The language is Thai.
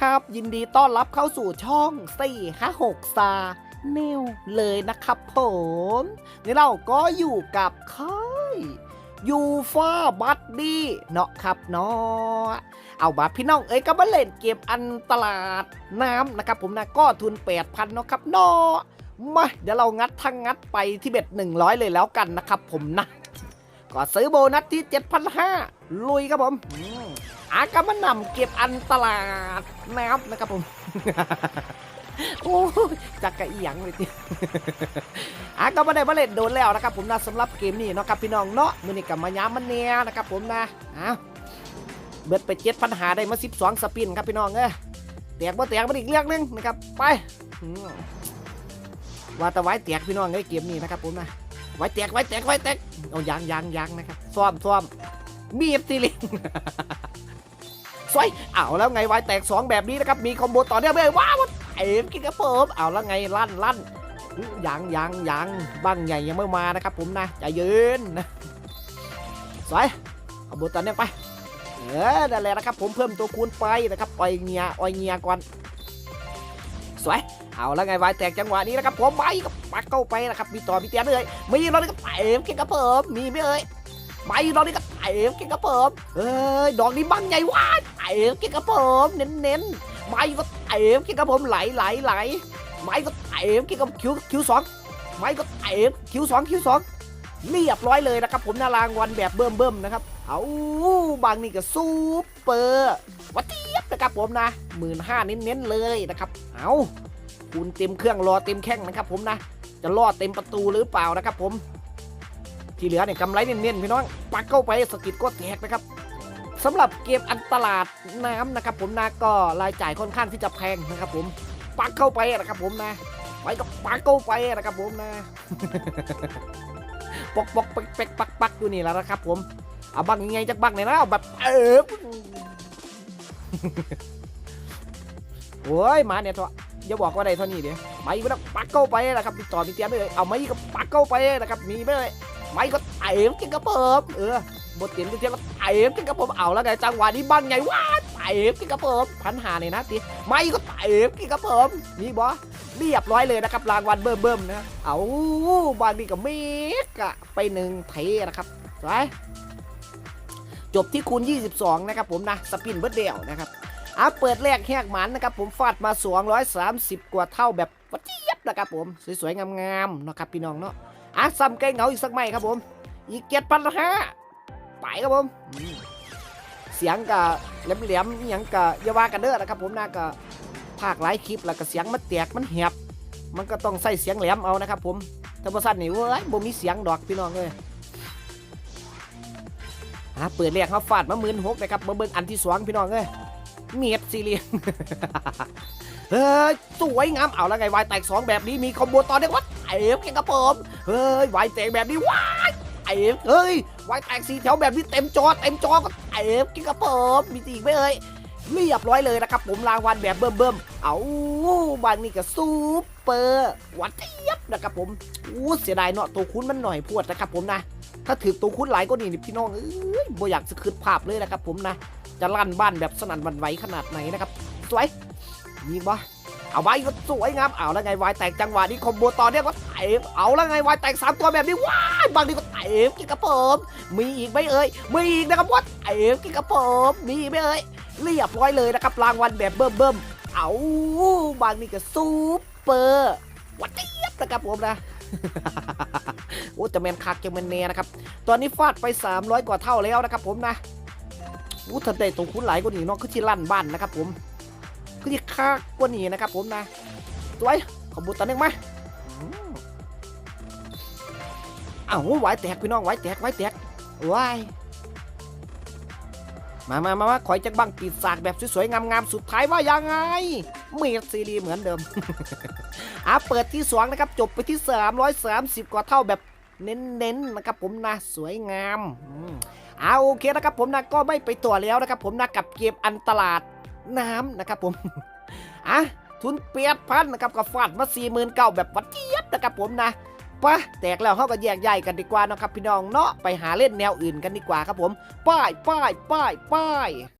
ครับ ยินดีต้อนรับเข้าสู่ช่อง4 5 6ซาเนวเลยนะครับผมนี่เราก็อยู่กับค่ายยูฟาบัตดี้เนาะครับเนาะเอาบัตพี่น้องเอ้ยก็มาเล่นเกมอันตลาดน้ำนะครับ ผมนะก็ทุน 8,000เนาะครับเนาะมาเดี๋ยวเรางัดทั้งงัดไปที่เบ็ด100 เลยแล้วกันนะครับผมนะ ก็ซื้อโบนัสที่ 7,500ลุยครับผม อากำมานำเก็บอันตลาดน้ำนะครับผมโอ้จักกะอีหยังเลยทีอาก็ไม่ได้มาเล่นโดนแล้วนะครับผมนะสำหรับเกมนี้เนาะครับพี่น้องเนาะมือนี้กับมายามมันเนียนะครับผมนะอ้าวเบิดไปเจ็ดพันหาได้มา12สปินครับพี่น้องเอ้ยแตกบ่แตกมันอีกเรื่องหนึงนะครับไปว่าแต่ไว้แตกพี่น้องเอ้ยเกมนี้นะครับผมนะไว้แตกไว้แตกไว้แตกเอายางยางยางนะครับซ้อมซ้อมมีบซีลิง สวยเอาแล้วไงไว้แตกสองแบบนี้นะครับ มีคอมโบต่อเนื่องไปเลยว้าวเอ็มกินกระเพิมเอาแล้วไงลั่นลั่นยางยางยางบ้างใหญ่ยังไม่มานะครับผมนะใจเย็นนะสวยคอมโบต่อเนื่องไปเออนั่นแหละนะครับผมเพิ่มตัวคูณไปนะครับปล่อยเงียอ่อยเงียก่อนสวยเอาแล้วไงวายแตกจังหวะนี้นะครับผมไปก็ปักเข้าไปนะครับมีต่อมีเตียนเลยมีเรานี่ก็เตะเก่งกระเพิ่มมีไหมเอ่ย ไม่เรานี่ก็เตะเก่งกระเพิ่มเอ้ยดอกนี้บังใหญ่ว้าเตะเก่งกระเพิ่มเน้นเน้นๆไม่ก็เตะเก่งกระเพิ่มไหลไหลไหลไม่ก็เตะเก่งกระคิวคิวสองไม่ก็เตะคิวสองคิวสองเรียบร้อยเลยนะครับ ผมนารางวัลแบบเบิ่มเบิ่มนะครับ เอาบางนี่ก็ซูเปอร์วัดเทียบนะครับผมนะหมื่นห้าเน้นๆเลยนะครับ เอาคุณเต็มเครื่องรอเต็มแข้งนะครับ ผมนะ จะรอดเต็มประตูหรือเปล่านะครับ ผม ที่เหลือเนี่ยกำไรเน้นๆพี่น้องปักเข้าไปสกิดก็แตกนะครับสำหรับเกมอันตลาดน้ำนะครับผมนะก็รายจ่ายค่อนข้างที่จะแพงนะครับผมปักเข้าไปนะครับผมนะไปก็ปักเข้าไปนะครับผมนะปอกปอกเป๊กเป๊กปักปักอยู่นี่แหล้วนะครับผมเอาบังยังไงจากบังเนี่ยนะเอาแบบเออโอ้ยมาเนี่ยเถอะอย่าบอกว่าได้เท่านี้เดี๋ยวไม่ก็ต้องปักเข้าไปนะครับมีต่อมีเตียมไปเลยเอาไม่ก็ปักเข้าไปนะครับมีไปเลย ไม่ก็เตะกินกระเพิ่มเออบทเตียมเตรียมแล้วเตะกินกระเพิ่มเอาแล้วไงจังหวะนี้บ้างไงว้าเตะกินกระเพิ่มพันหาเนี่ยนะตีไม่ก็เตะกินกระเพิ่มมีบอเรียบร้อยเลยนะครับรางวัลเบิ่มๆนะ เอาบางทีก็เมกอะไปหนึ่งเทนะครับไปจบที่คูณ 22 นะครับผมนะสปินเบิร์ดเดียวนะครับอะเปิดแรกแหกหมันนะครับผมฟาดมา 230 กว่าเท่าแบบวัดเจี๊ยบนะครับผม สวยๆ งามๆนะครับพี่น้องเนาะ อะซ้ำไก่เหงาอีกสักไหมครับผม อีกเจ็ดพันห้าไปครับผม เสียงกับแหลมๆอย่างกับอยาวากันเด้อนะครับผมนะกับภาคหลายคลิปแล้วก็เสียงมันแตกมันแหบ มันก็ต้องใส่เสียงแหลมเอานะครับผมถ้าบ่สั้นนี่เว้ยบ่มีเสียงดอกพี่น้องเลยอะเปิดแรกเขาฟาดมาหมื่นหกนะครับมาเบิ่งอันที่สองพี่น้องเลยเมียบซีเรียงเฮ้ยสวยงามเอาแล้วไงวายแตกสองแบบนี้มีคอมโบตอนนี้วัด เอฟก่งกระผมเฮ้ยวายแตกแบบนี้ว้ายเอฟเฮ้ยวายแตกสีแถวแบบนี้เต็มจอเต็มจอก็เอฟก่งกระผมมีตีอีกไหมเอ่ยเรียบร้อยเลยนะครับผมรางวัลแบบเบิ่มเบิ่มเอาบางนี่ก็ซูเปอร์วัดเทียบนะครับผมอู้เสียดายเนาะตัวคุ้นมันหน่อยพวดนะครับผมนะถ้าถือตัวคุ้นหลายก็นี่พี่น้องเอ้ยบ่อยากจะคืนภาพเลยนะครับผมนะจะลั่นบ้านแบบสนั่นวันไหวขนาดไหนนะครับสวยยิงบ่ เอาไว้ก็สวยงามเอาแล้วไงวายแตกจังหวะนี้คอมโบต่อเนี่ยก็เตะเอาแล้วไงวายแตกสามตัวแบบนี้ว้ายบางทีก็เตะกินกระเพมมีอีกไหมเอ่ยมีอีกนะครับว่าเตะกินกระเพมมีไหมเอ่ยเรียบร้อยเลยนะครับรางวัลแบบเบิ่มเบิ่มๆเอาบางนี่ก็ซูเปอร์วัดเทียบนะครับผมนะโอ้แต่แมนคักจะแมนเน่นะครับ ตอนนี้ฟาดไป 300 กว่าเท่าแล้วนะครับผมนะอู้ถ้าได้ตรงคุ้นหลายกว่านี้นาะคือที่ลั่นบ้านนะครับผม คือที่ค่ากว่านี้นะครับผมนะสวยขอบุตรตัวหนึงมาอ้าวไหวแตกพี่น้องไหวแตกไหวแตกว้มามามามาขอยจักบังปีศาจแบบสวยๆ งามๆ สุดท้ายว่ายังไง เมดซีรีส์เหมือนเดิมอะเปิดที่สองนะครับ จบไปที่ 330 กว่าเท่าแบบเน้นๆ นะครับผมนะ สวยงามอืมเอาโอเคนะครับผมนะ ก็ไม่ไปตัวแล้วนะครับผมนะ กับเกมอันตลาด น้ำนะครับผมอะทุนเปียดพันนะครับก็ฟาดมาสี่หมื่นเก้าแบบวัดเจี๊ยบนะครับผมนะปะแตกแล้วเขาก็แยกย้ายกันดีกว่านะครับพี่น้องเนาะไปหาเล่นแนวอื่นกันดีกว่าครับผม ป้ายป้ายป้ายป้าย